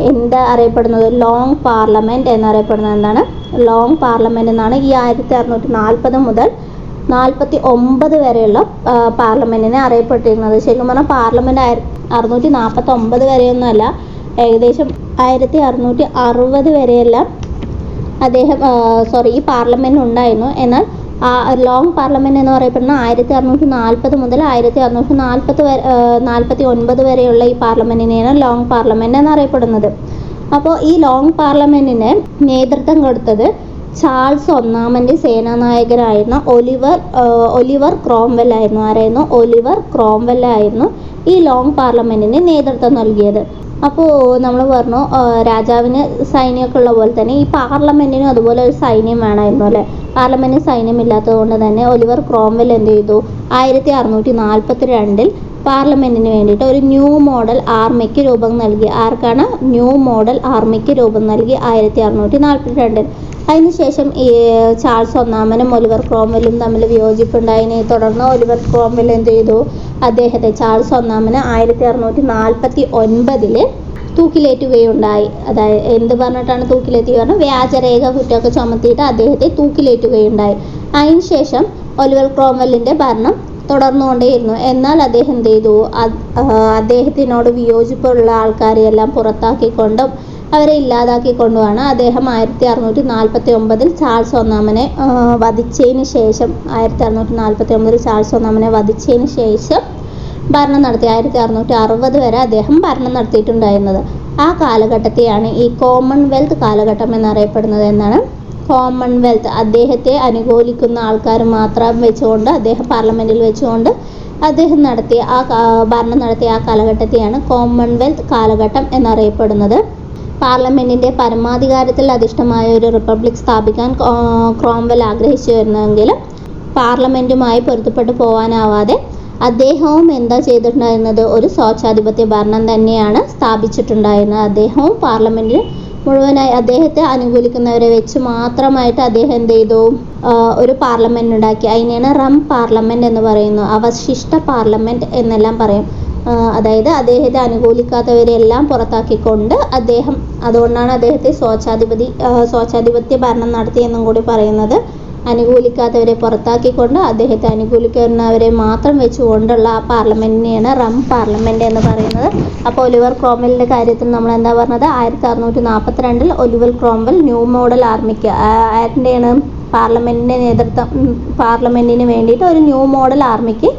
എന്താ അറിയപ്പെടുന്നത്? ലോങ് പാർലമെന്റ് എന്നറിയപ്പെടുന്നത് എന്താണ്? ലോങ് പാർലമെന്റ് എന്നാണ് ഈ ആയിരത്തി അറുന്നൂറ്റി നാൽപ്പത് മുതൽ നാൽപ്പത്തി ഒമ്പത് വരെയുള്ള പാർലമെന്റിനെ അറിയപ്പെട്ടിരുന്നത്. ശരിക്കും പറഞ്ഞാൽ പാർലമെന്റ് ആയിര അറുന്നൂറ്റി നാൽപ്പത്തി ഒമ്പത് വരെയൊന്നുമല്ല ഏകദേശം ആയിരത്തി അറുന്നൂറ്റി അറുപത് വരെയെല്ലാം അദ്ദേഹം സോറി ഈ പാർലമെന്റ് ഉണ്ടായിരുന്നു. എന്നാൽ ലോങ് പാർലമെന്റ് എന്ന് പറയപ്പെടുന്ന ആയിരത്തി അറുന്നൂറ്റി നാൽപ്പത് മുതൽ ആയിരത്തി അറുന്നൂറ്റി നാൽപ്പത് വരെ നാൽപ്പത്തി ഒൻപത് വരെയുള്ള ഈ പാർലമെന്റിനെയാണ് ലോങ് പാർലമെന്റ് എന്നറിയപ്പെടുന്നത്. അപ്പോൾ ഈ ലോങ് പാർലമെന്റിന് നേതൃത്വം കൊടുത്തത് ചാൾസ് ഒന്നാമന്റെ സേനാനായകനായിരുന്ന ഒലിവർ ഒലിവർ ക്രോംവെൽ ആയിരുന്നു. ആരായിരുന്നു? ഒലിവർ ക്രോംവെൽ ആയിരുന്നു ഈ ലോങ് പാർലമെന്റിന് നേതൃത്വം നൽകിയത്. അപ്പോൾ നമ്മൾ പറഞ്ഞു രാജാവിന് സൈന്യമൊക്കെ ഉള്ള പോലെ തന്നെ ഈ പാർലമെന്റിനും അതുപോലെ ഒരു സൈന്യം വേണമായിരുന്നു അല്ലേ? പാർലമെന്റിന് സൈന്യമില്ലാത്തത് കൊണ്ട് തന്നെ ഒലിവർ ക്രോംവെൽ എന്ത് ചെയ്തു? ആയിരത്തി അറുന്നൂറ്റി നാൽപ്പത്തി രണ്ടിൽ പാർലമെന്റിന് വേണ്ടിയിട്ട് ഒരു ന്യൂ മോഡൽ ആർമിക്ക് രൂപം നൽകി. ആർക്കാണ്? ന്യൂ മോഡൽ ആർമിക്ക് രൂപം നൽകി ആയിരത്തി അറുന്നൂറ്റി നാൽപ്പത്തി രണ്ടിൽ അതിനുശേഷം ഈ ചാൾസ് ഒന്നാമനും ഒലിവർ ക്രോംവെല്ലും തമ്മിൽ വിയോജിപ്പുണ്ടായതിനെ തുടർന്ന് ഒലിവർ ക്രോംവെൽ എന്ത് ചെയ്തു? അദ്ദേഹത്തെ ചാൾസ് ഒന്നാമന് ആയിരത്തി അറുന്നൂറ്റി നാൽപ്പത്തി ഒൻപതിൽ തൂക്കിലേറ്റുകയുണ്ടായി. അതായത് എന്ത് പറഞ്ഞിട്ടാണ് തൂക്കിലേറ്റിയത്? പറഞ്ഞാൽ വ്യാജരേഖ കുറ്റമൊക്കെ ചുമത്തിയിട്ട് അദ്ദേഹത്തെ തൂക്കിലേറ്റുകയുണ്ടായി. അതിനുശേഷം ഒലിവർ ക്രോംവെല്ലിന്റെ ഭരണം തുടർന്നുകൊണ്ടേയിരുന്നു. എന്നാൽ അദ്ദേഹം എന്ത് ചെയ്തു? അദ്ദേഹത്തിനോട് വിയോജിപ്പുള്ള ആൾക്കാരെയെല്ലാം പുറത്താക്കിക്കൊണ്ടും അവരെ ഇല്ലാതാക്കിക്കൊണ്ടുമാണ് അദ്ദേഹം ആയിരത്തി അറുന്നൂറ്റി നാൽപ്പത്തി ഒമ്പതിൽ ചാൾസ് ഒന്നാമനെ വധിച്ചതിന് ശേഷം ആയിരത്തി അറുന്നൂറ്റി നാൽപ്പത്തി ഒമ്പതിൽ ചാൾസ് ഒന്നാമനെ വധിച്ചതിന് ശേഷം ഭരണം നടത്തി ആയിരത്തി അറുന്നൂറ്റി അറുപത് വരെ അദ്ദേഹം ഭരണം നടത്തിയിട്ടുണ്ടായിരുന്നത്. ആ കാലഘട്ടത്തെയാണ് ഈ കോമൺവെൽത്ത് കാലഘട്ടം എന്നറിയപ്പെടുന്നത് എന്നാണ്. കോമൺവെൽത്ത് അദ്ദേഹത്തെ അനുകൂലിക്കുന്ന ആൾക്കാർ മാത്രം വെച്ചുകൊണ്ട് അദ്ദേഹം പാർലമെന്റിൽ വെച്ചുകൊണ്ട് അദ്ദേഹം നടത്തിയ ആ ഭരണം നടത്തിയ ആ കാലഘട്ടത്തെയാണ് കോമൺവെൽത്ത് കാലഘട്ടം എന്നറിയപ്പെടുന്നത്. പാർലമെന്റിന്റെ പരമാധികാരത്തിൽ അധിഷ്ഠമായ ഒരു റിപ്പബ്ലിക് സ്ഥാപിക്കാൻ ക്രോംവെൽ ആഗ്രഹിച്ചു വരുന്നെങ്കിലും പാർലമെന്റുമായി പൊരുത്തപ്പെട്ടു പോകാനാവാതെ അദ്ദേഹവും എന്താ ചെയ്തിട്ടുണ്ടായിരുന്നത്? ഒരു സ്വേച്ഛാധിപത്യ ഭരണം തന്നെയാണ് സ്ഥാപിച്ചിട്ടുണ്ടായിരുന്നത്. അദ്ദേഹവും പാർലമെന്റിൽ മുഴുവനായി അദ്ദേഹത്തെ അനുകൂലിക്കുന്നവരെ വെച്ച് മാത്രമായിട്ട് അദ്ദേഹം എന്ത് ചെയ്തു? ഒരു പാർലമെന്റ് ഉണ്ടാക്കി. അതിനെയാണ് റം പാർലമെന്റ് എന്ന് പറയുന്നു. അവശിഷ്ട പാർലമെന്റ് എന്നെല്ലാം പറയും. അതായത് അദ്ദേഹത്തെ അനുകൂലിക്കാത്തവരെല്ലാം പുറത്താക്കിക്കൊണ്ട് അദ്ദേഹം അതുകൊണ്ടാണ് അദ്ദേഹത്തെ സ്വേച്ഛാധിപതി സ്വച്ഛാധിപത്യ ഭരണം നടത്തിയെന്നും കൂടി പറയുന്നത്. അനുകൂലിക്കാത്തവരെ പുറത്താക്കിക്കൊണ്ട് അദ്ദേഹത്തെ അനുകൂലിക്കുന്നവരെ മാത്രം വെച്ചുകൊണ്ടുള്ള ആ പാർലമെന്റിനെയാണ് റം പാർലമെന്റ് എന്ന് പറയുന്നത്. അപ്പോൾ ഒലിവർ ക്രോംവെല്ലിന്റെ കാര്യത്തിൽ നമ്മൾ എന്താ പറഞ്ഞത്? ആയിരത്തി അറുന്നൂറ്റി നാൽപ്പത്തിരണ്ടിൽ ഒലിവർ ക്രോംവെൽ ന്യൂ മോഡൽ ആർമിക്ക് ആരുടെയാണ്? പാർലമെന്റിന്റെ നേതൃത്വം പാർലമെന്റിന് വേണ്ടിയിട്ട് ഒരു ന്യൂ മോഡൽ ആർമിക്ക്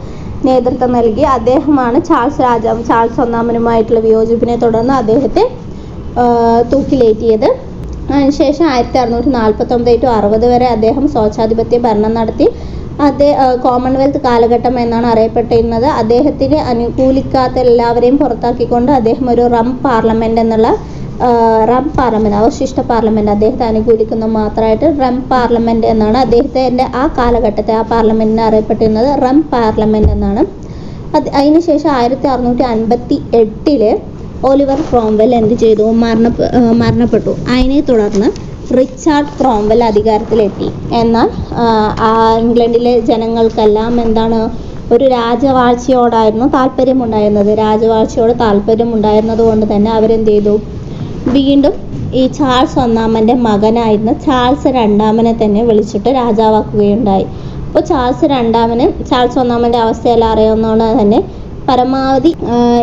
നേതൃത്വം നൽകി. അദ്ദേഹമാണ് ചാൾസ് രാജാവ് ചാൾസ് ഒന്നാമനുമായിട്ടുള്ള വിയോജിപ്പിനെ തുടർന്ന് അദ്ദേഹത്തെ തൂക്കിലേറ്റിയത്. അതിനുശേഷം ആയിരത്തി അറുന്നൂറ്റി നാൽപ്പത്തൊമ്പത് ടു അറുപത് വരെ അദ്ദേഹം സ്വേച്ഛാധിപത്യ ഭരണം നടത്തി. അതേ കോമൺവെൽത്ത് കാലഘട്ടം എന്നാണ് അറിയപ്പെട്ടിരുന്നത്. അദ്ദേഹത്തിന് അനുകൂലിക്കാത്ത എല്ലാവരെയും പുറത്താക്കിക്കൊണ്ട് അദ്ദേഹം ഒരു റം പാർലമെന്റ് എന്നുള്ള റം പാർലമെന്റ് അവശിഷ്ട പാർലമെന്റ് അദ്ദേഹത്തെ അനുകൂലിക്കുന്ന മാത്രമായിട്ട് റം പാർലമെന്റ് എന്നാണ് അദ്ദേഹത്തിന്റെ ആ കാലഘട്ടത്തെ ആ പാർലമെന്റിനെ അറിയപ്പെട്ടിരുന്നത്. റം പാർലമെന്റ് എന്നാണ്. അത് അതിനുശേഷം ആയിരത്തി അറുന്നൂറ്റി അൻപത്തി എട്ടിൽ ഒലിവർ ക്രോംവെൽ എന്ത് ചെയ്തു? മരണ മരണപ്പെട്ടു. അതിനെ തുടർന്ന് റിച്ചാർഡ് ക്രോംവെൽ അധികാരത്തിലെത്തി. എന്നാൽ ഇംഗ്ലണ്ടിലെ ജനങ്ങൾക്കെല്ലാം എന്താണ് ഒരു രാജവാഴ്ചയോടായിരുന്നു താല്പര്യമുണ്ടായിരുന്നത്. രാജവാഴ്ചയോട് താല്പര്യമുണ്ടായിരുന്നത് കൊണ്ട് തന്നെ അവരെന്ത് ചെയ്തു? വീണ്ടും ഈ ചാൾസ് ഒന്നാമന്റെ മകനായിരുന്ന ചാൾസ് രണ്ടാമനെ തന്നെ വിളിച്ചിട്ട് രാജാവാക്കുകയുണ്ടായി. അപ്പോൾ ചാൾസ് രണ്ടാമന് ചാൾസ് ഒന്നാമന്റെ അവസ്ഥയെല്ലാം അറിയാവുന്നതുകൊണ്ട് തന്നെ പരമാവധി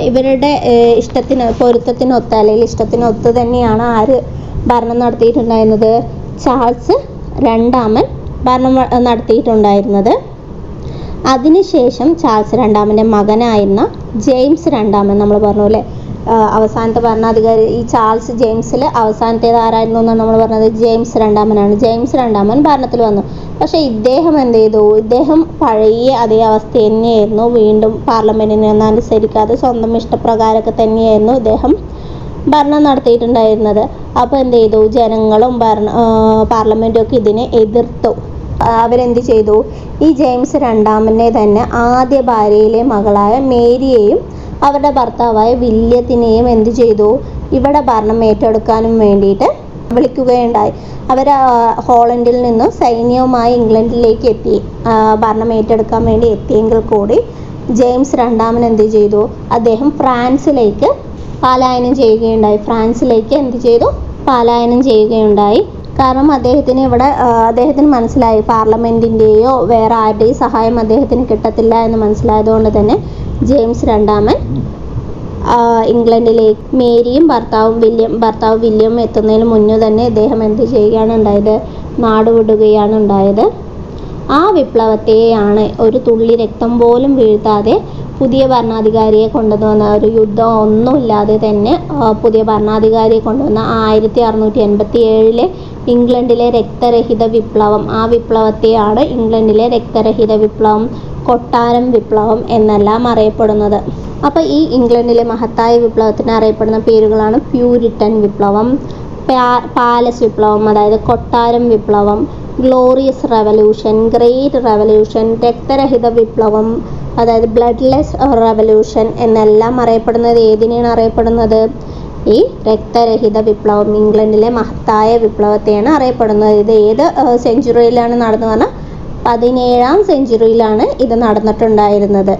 ഇവരുടെ ഇഷ്ടത്തിന് പൊരുത്തത്തിനൊത്ത് അല്ലെങ്കിൽ ഇഷ്ടത്തിനൊത്ത് തന്നെയാണ് ആര് ഭരണം നടത്തിയിട്ടുണ്ടായിരുന്നത്? ചാൾസ് രണ്ടാമൻ ഭരണം നടത്തിയിട്ടുണ്ടായിരുന്നത്. അതിനുശേഷം ചാൾസ് രണ്ടാമന്റെ മകനായിരുന്ന ജെയിംസ് രണ്ടാമൻ നമ്മൾ പറഞ്ഞു അല്ലേ അവസാനത്തെ ഭരണാധികാരി ഈ ചാൾസ് ജെയിംസിൽ അവസാനത്തേത് ആരായിരുന്നു എന്നാണ് നമ്മൾ പറഞ്ഞത്? ജെയിംസ് രണ്ടാമനാണ്. ജെയിംസ് രണ്ടാമൻ ഭരണത്തിൽ വന്നു. പക്ഷേ ഇദ്ദേഹം എന്ത് ചെയ്തു? ഇദ്ദേഹം പഴയ അതേ അവസ്ഥ തന്നെയായിരുന്നു. വീണ്ടും പാർലമെന്റിനെ ഒന്നും അനുസരിക്കാതെ സ്വന്തം ഇഷ്ടപ്രകാരമൊക്കെ തന്നെയായിരുന്നു ഇദ്ദേഹം ഭരണം നടത്തിയിട്ടുണ്ടായിരുന്നത്. അപ്പോൾ എന്ത് ചെയ്തു? ജനങ്ങളും ഭരണ പാർലമെന്റും ഒക്കെ ഇതിനെ എതിർത്തു. അവരെന്ത് ചെയ്തു? ഈ ജെയിംസ് രണ്ടാമനെ തന്നെ ആദ്യ ഭാര്യയിലെ മകളായ മേരിയെയും അവരുടെ ഭർത്താവായ വില്യത്തിനെയും എന്ത് ചെയ്തു? ഇവിടെ ഭരണം ഏറ്റെടുക്കാനും വേണ്ടിയിട്ട് വിളിക്കുകയുണ്ടായി. അവർ ഹോളണ്ടിൽ നിന്നും സൈന്യവുമായി ഇംഗ്ലണ്ടിലേക്ക് എത്തി. ഭരണം ഏറ്റെടുക്കാൻ വേണ്ടി എത്തിയെങ്കിൽ കൂടി ജെയിംസ് രണ്ടാമൻ എന്ത് ചെയ്തു? അദ്ദേഹം ഫ്രാൻസിലേക്ക് പലായനം ചെയ്യുകയുണ്ടായി. ഫ്രാൻസിലേക്ക് എന്ത് ചെയ്തു? പലായനം ചെയ്യുകയുണ്ടായി. കാരണം അദ്ദേഹത്തിന് ഇവിടെ അദ്ദേഹത്തിന് മനസ്സിലായി. പാർലമെന്റിന്റെയോ വേറെ ആരുടെയും സഹായം അദ്ദേഹത്തിന് കിട്ടത്തില്ല എന്ന് മനസ്സിലായതുകൊണ്ട് തന്നെ ജെയിംസ് രണ്ടാമൻ. ഇംഗ്ലണ്ടിലെ ഇംഗ്ലണ്ടിലേക്ക് മേരിയും ഭർത്താവും വില്യം ഭർത്താവ് വില്യം എത്തുന്നതിന് മുന്നേ തന്നെ ഇദ്ദേഹം എന്ത് ചെയ്യുകയാണ് ഉണ്ടായത്? നാട് വിടുകയാണ് ഉണ്ടായത്. ആ വിപ്ലവത്തെയാണ് ഒരു തുള്ളി രക്തം പോലും വീഴ്ത്താതെ പുതിയ ഭരണാധികാരിയെ കൊണ്ടുവന്ന ഒരു യുദ്ധം ഒന്നുമില്ലാതെ തന്നെ പുതിയ ഭരണാധികാരിയെ കൊണ്ടുവന്ന ആയിരത്തി അറുന്നൂറ്റി എൺപത്തി ഏഴിലെ ഇംഗ്ലണ്ടിലെ രക്തരഹിത വിപ്ലവം. ആ വിപ്ലവത്തെയാണ് ഇംഗ്ലണ്ടിലെ രക്തരഹിത വിപ്ലവം കൊട്ടാരം വിപ്ലവം എന്നെല്ലാം അറിയപ്പെടുന്നത് അപ്പോൾ ഈ ഇംഗ്ലണ്ടിലെ മഹത്തായ വിപ്ലവത്തിന് അറിയപ്പെടുന്ന പേരുകളാണ് പ്യൂരിറ്റൻ വിപ്ലവം പാലസ് വിപ്ലവം അതായത് കൊട്ടാരം വിപ്ലവം ഗ്ലോറിയസ് റെവല്യൂഷൻ ഗ്രേറ്റ് റെവല്യൂഷൻ രക്തരഹിത വിപ്ലവം അതായത് ബ്ലഡ്ലെസ് റെവല്യൂഷൻ എന്നെല്ലാം അറിയപ്പെടുന്നത് ഏതിനെയാണ് അറിയപ്പെടുന്നത്? ഈ രക്തരഹിത വിപ്ലവം ഇംഗ്ലണ്ടിലെ മഹത്തായ വിപ്ലവത്തെയാണ് അറിയപ്പെടുന്നത്. ഇത് ഏത് സെഞ്ചുറിയിലാണ് നടന്നു പറഞ്ഞാൽ പതിനേഴാം സെഞ്ചുറിയിലാണ് ഇത് നടന്നിട്ടുണ്ടായിരുന്നത്.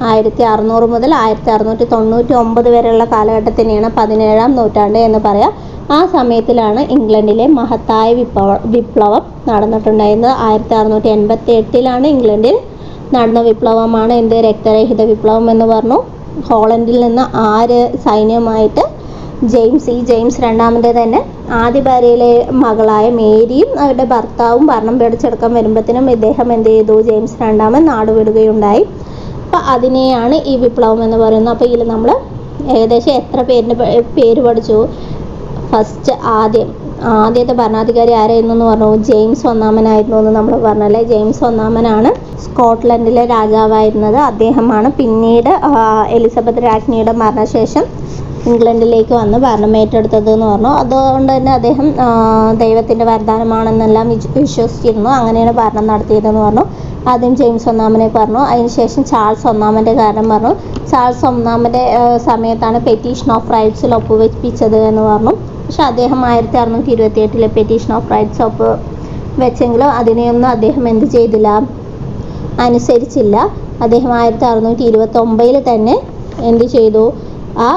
ആയിരത്തി അറുന്നൂറ് മുതൽ ആയിരത്തി അറുന്നൂറ്റി തൊണ്ണൂറ്റി ഒമ്പത് വരെയുള്ള കാലഘട്ടത്തിനെയാണ് പതിനേഴാം നൂറ്റാണ്ട് എന്ന് പറയാം. ആ സമയത്തിലാണ് ഇംഗ്ലണ്ടിലെ മഹത്തായ വിപ്ലവ വിപ്ലവം നടന്നിട്ടുണ്ടായിരുന്നത്. ആയിരത്തി അറുന്നൂറ്റി എൺപത്തി എട്ടിലാണ് ഇംഗ്ലണ്ടിൽ നടന്ന വിപ്ലവമാണ് എന്ത്? രക്തരഹിത വിപ്ലവം എന്ന് പറഞ്ഞു. ഹോളണ്ടിൽ നിന്ന് ആര് സൈന്യമായിട്ട് ജെയിംസ് ഈ ജെയിംസ് രണ്ടാമന്റെ തന്നെ ആദ്യ ഭാര്യയിലെ മകളായ മേരിയും അവരുടെ ഭർത്താവും ഭരണം പിടിച്ചെടുക്കാൻ വരുമ്പോഴത്തേനും ഇദ്ദേഹം എന്ത് ചെയ്തു? ജെയിംസ് രണ്ടാമൻ നാട് വിടുകയുണ്ടായി. അപ്പം അതിനെയാണ് ഈ വിപ്ലവം എന്ന് പറയുന്നത്. അപ്പോൾ ഇതിൽ നമ്മൾ ഏകദേശം എത്ര പേരിന് പേര് പഠിച്ചു? ഫസ്റ്റ് ആദ്യം ആദ്യത്തെ ഭരണാധികാരി ആരായിരുന്നു എന്ന് പറഞ്ഞു. ജെയിംസ് ഒന്നാമനായിരുന്നു എന്ന് നമ്മൾ പറഞ്ഞല്ലേ ജെയിംസ് ഒന്നാമനാണ് സ്കോട്ട്ലൻഡിലെ രാജാവായിരുന്നത്. അദ്ദേഹമാണ് പിന്നീട് എലിസബത്ത് രാജ്ഞിയുടെ മരണശേഷം ഇംഗ്ലണ്ടിലേക്ക് വന്ന് ഭരണം ഏറ്റെടുത്തത് എന്ന് പറഞ്ഞു. അതുകൊണ്ട് തന്നെ അദ്ദേഹം ദൈവത്തിന്റെ വരദാനമാണെന്നെല്ലാം വിശ്വ- വിശ്വസിച്ചിരുന്നു. അങ്ങനെയാണ് ഭരണം നടത്തിയതെന്ന് പറഞ്ഞു. ആദ്യം ജെയിംസ് ഒന്നാമനെ പറഞ്ഞു. അതിനുശേഷം ചാൾസ് ഒന്നാമന്റെ കാരണം പറഞ്ഞു. ചാൾസ് ഒന്നാമന്റെ സമയത്താണ് പെറ്റീഷൻ ഓഫ് റൈറ്റ്സിൽ ഒപ്പുവെപ്പിച്ചത് എന്ന് പറഞ്ഞു. പക്ഷെ അദ്ദേഹം ആയിരത്തി അറുന്നൂറ്റി ഇരുപത്തി എട്ടിലെ പെറ്റീഷൻ ഓഫ് റൈറ്റ്സ് ഒപ്പ് വെച്ചെങ്കിലും അതിനെയൊന്നും അദ്ദേഹം എന്ത് ചെയ്തില്ല. അനുസരിച്ചില്ല. അദ്ദേഹം ആയിരത്തി അറുന്നൂറ്റി ഇരുപത്തി ഒമ്പതിൽ തന്നെ എന്ത് ചെയ്തു? ആ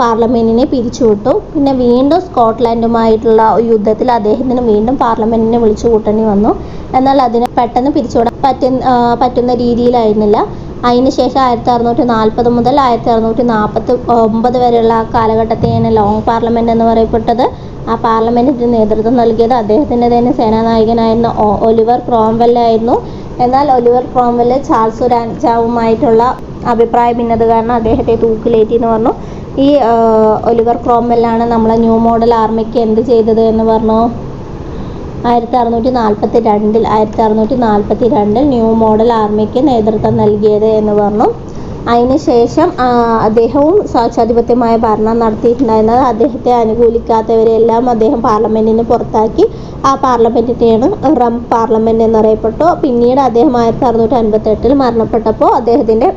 പാർലമെന്റിനെ പിരിച്ചുവിട്ടു. പിന്നെ വീണ്ടും സ്കോട്ട്ലാൻഡുമായിട്ടുള്ള യുദ്ധത്തിൽ അദ്ദേഹത്തിന് വീണ്ടും പാർലമെന്റിനെ വിളിച്ചു കൂട്ടേണ്ടി വന്നു. എന്നാൽ അതിനെ പെട്ടെന്ന് പിരിച്ചുവിടാൻ പറ്റുന്ന പറ്റുന്ന രീതിയിലായിരുന്നില്ല. അതിനുശേഷം ആയിരത്തി അറുന്നൂറ്റി നാൽപ്പത് മുതൽ ആയിരത്തി അറുന്നൂറ്റി നാൽപ്പത്തി ഒമ്പത് വരെയുള്ള ആ കാലഘട്ടത്തെയാണ് ലോങ് പാർലമെന്റ് എന്ന് പറയപ്പെട്ടത് ആ പാർലമെന്റിന് നേതൃത്വം നൽകിയത് അദ്ദേഹത്തിന്റെ തന്നെ സേനാനായകനായിരുന്ന ഒലിവർ ക്രോംവെല്ലായിരുന്നു എന്നാൽ ഒലിവർ ക്രോംവെൽ ചാൾസ് രാജാവുമായിട്ടുള്ള അഭിപ്രായ ഭിന്നത കാരണം അദ്ദേഹത്തെ തൂക്കിലേറ്റി എന്ന് പറഞ്ഞു. ഈ ഒലിവർ ക്രോംവെല്ലാണ് നമ്മളെ ന്യൂ മോഡൽ ആർമിക്ക് എന്ത് ചെയ്തത് എന്ന് പറഞ്ഞു? ആയിരത്തി അറുന്നൂറ്റി നാൽപ്പത്തി രണ്ടിൽ ആയിരത്തി അറുന്നൂറ്റി നാൽപ്പത്തി രണ്ടിൽ ന്യൂ മോഡൽ ആർമിക്ക് നേതൃത്വം നൽകിയത് എന്ന് പറഞ്ഞു. അതിനുശേഷം അദ്ദേഹവും സ്വേച്ഛാധിപത്യമായ ഭരണം നടത്തിയിട്ടുണ്ടായിരുന്നത് അദ്ദേഹത്തെ അനുകൂലിക്കാത്തവരെല്ലാം അദ്ദേഹം പാർലമെന്റിന് പുറത്താക്കി. ആ പാർലമെന്റിനെയാണ് റം പാർലമെന്റ് എന്നറിയപ്പെട്ടു. പിന്നീട് അദ്ദേഹം ആയിരത്തി അറുന്നൂറ്റി അൻപത്തെട്ടിൽ മരണപ്പെട്ടപ്പോൾ അദ്ദേഹത്തിന്റെ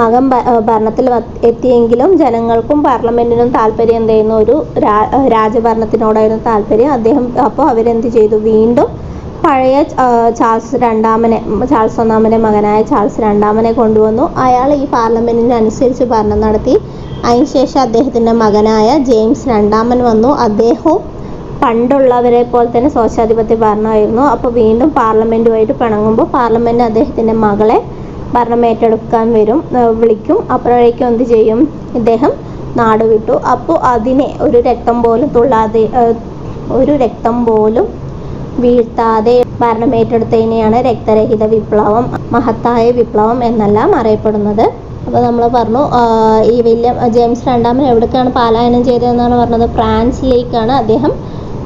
മകൻ ഭരണത്തിൽ എത്തിയെങ്കിലും ജനങ്ങൾക്കും പാർലമെന്റിനും താല്പര്യം എന്ത് ചെയ്യുന്നു ഒരു രാജഭരണത്തിനോടായിരുന്നു താല്പര്യം. അദ്ദേഹം അപ്പോൾ അവരെന്ത് ചെയ്തു? വീണ്ടും പഴയ ചാൾസ് രണ്ടാമനെ ചാൾസ് ഒന്നാമനെ മകനായ ചാൾസ് രണ്ടാമനെ കൊണ്ടുവന്നു. അയാൾ ഈ പാർലമെന്റിനനുസരിച്ച് ഭരണം നടത്തി. അതിനുശേഷം അദ്ദേഹത്തിന്റെ മകനായ ജെയിംസ് രണ്ടാമൻ വന്നു. അദ്ദേഹവും പണ്ടുള്ളവരെ പോലെ തന്നെ സ്വേച്ഛാധിപത്യ ഭരണമായിരുന്നു. അപ്പോൾ വീണ്ടും പാർലമെന്റുമായിട്ട് പിണങ്ങുമ്പോൾ പാർലമെന്റ് അദ്ദേഹത്തിന്റെ മകളെ ഭരണം ഏറ്റെടുക്കാൻ വരും. വിളിക്കും. അപ്പോഴേക്കും എന്ത് ചെയ്യും? ഇദ്ദേഹം നാട് വിട്ടു. അപ്പോൾ അതിനെ ഒരു രക്തം പോലും തുള്ളാതെ ഒരു രക്തം പോലും വീഴ്ത്താതെ ഭരണം ഏറ്റെടുത്തതിനെയാണ് രക്തരഹിത വിപ്ലവം മഹത്തായ വിപ്ലവം എന്നെല്ലാം അറിയപ്പെടുന്നത്. അപ്പോൾ നമ്മൾ പറഞ്ഞു ഈ വില്യം ജെയിംസ് രണ്ടാമൻ എവിടേക്കാണ് പാലായനം ചെയ്തതെന്നാണ് പറഞ്ഞത്? ഫ്രാൻസിലേക്കാണ് അദ്ദേഹം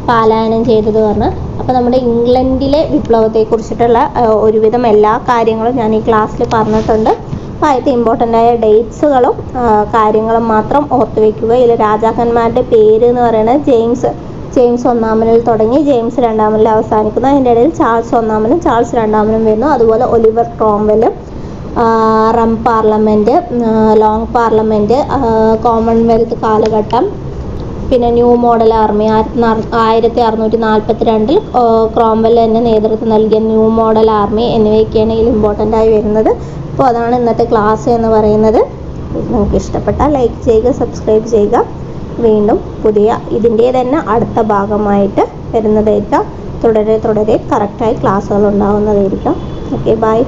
പാലായനം ചെയ്തത് പറഞ്ഞ്. അപ്പോൾ നമ്മുടെ ഇംഗ്ലണ്ടിലെ വിപ്ലവത്തെക്കുറിച്ചിട്ടുള്ള കുറിച്ചിട്ടുള്ള ഒരുവിധം എല്ലാ കാര്യങ്ങളും ഞാൻ ഈ ക്ലാസ്സിൽ പറഞ്ഞിട്ടുണ്ട്. അപ്പോൾ ആദ്യത്തെ ഇമ്പോർട്ടന്റ് ആയ ഡേറ്റ്സുകളും കാര്യങ്ങളും മാത്രം ഓർത്ത് വെക്കുക. ഇതിൽ രാജാക്കന്മാരുടെ പേര് എന്ന് പറയുന്നത് ജെയിംസ് ജെയിംസ് ഒന്നാമനിൽ തുടങ്ങി ജെയിംസ് രണ്ടാമനിൽ അവസാനിക്കുന്നു. അതിന്റെ ഇടയിൽ ചാൾസ് ഒന്നാമനും ചാൾസ് രണ്ടാമനും വരുന്നു. അതുപോലെ Oliver Cromwell rump parliament long parliament commonwealth കാലഘട്ടം പിന്നെ ന്യൂ മോഡൽ ആർമി ആയിരത്തി അറുന്നൂറ്റി നാൽപ്പത്തി രണ്ടിൽ ക്രോംവെൽ തന്നെ നേതൃത്വം നൽകിയ ന്യൂ മോഡൽ ആർമി എന്നിവയൊക്കെയാണ് ഇതിൽ ഇമ്പോർട്ടന്റ് ആയി വരുന്നത്. അപ്പോൾ അതാണ് ഇന്നത്തെ ക്ലാസ് എന്ന് പറയുന്നത്. നിങ്ങൾക്ക് ഇഷ്ടപ്പെട്ടാൽ ലൈക്ക് ചെയ്യുക സബ്സ്ക്രൈബ് ചെയ്യുക. വീണ്ടും പുതിയ ഇതിന്റെ തന്നെ അടുത്ത ഭാഗമായിട്ട് വരുന്നതായിരിക്കാം. തുടരെ തുടരെ കറക്റ്റായി ക്ലാസ്സുകൾ ഉണ്ടാകുന്നതായിരിക്കാം ഓക്കെ ബൈ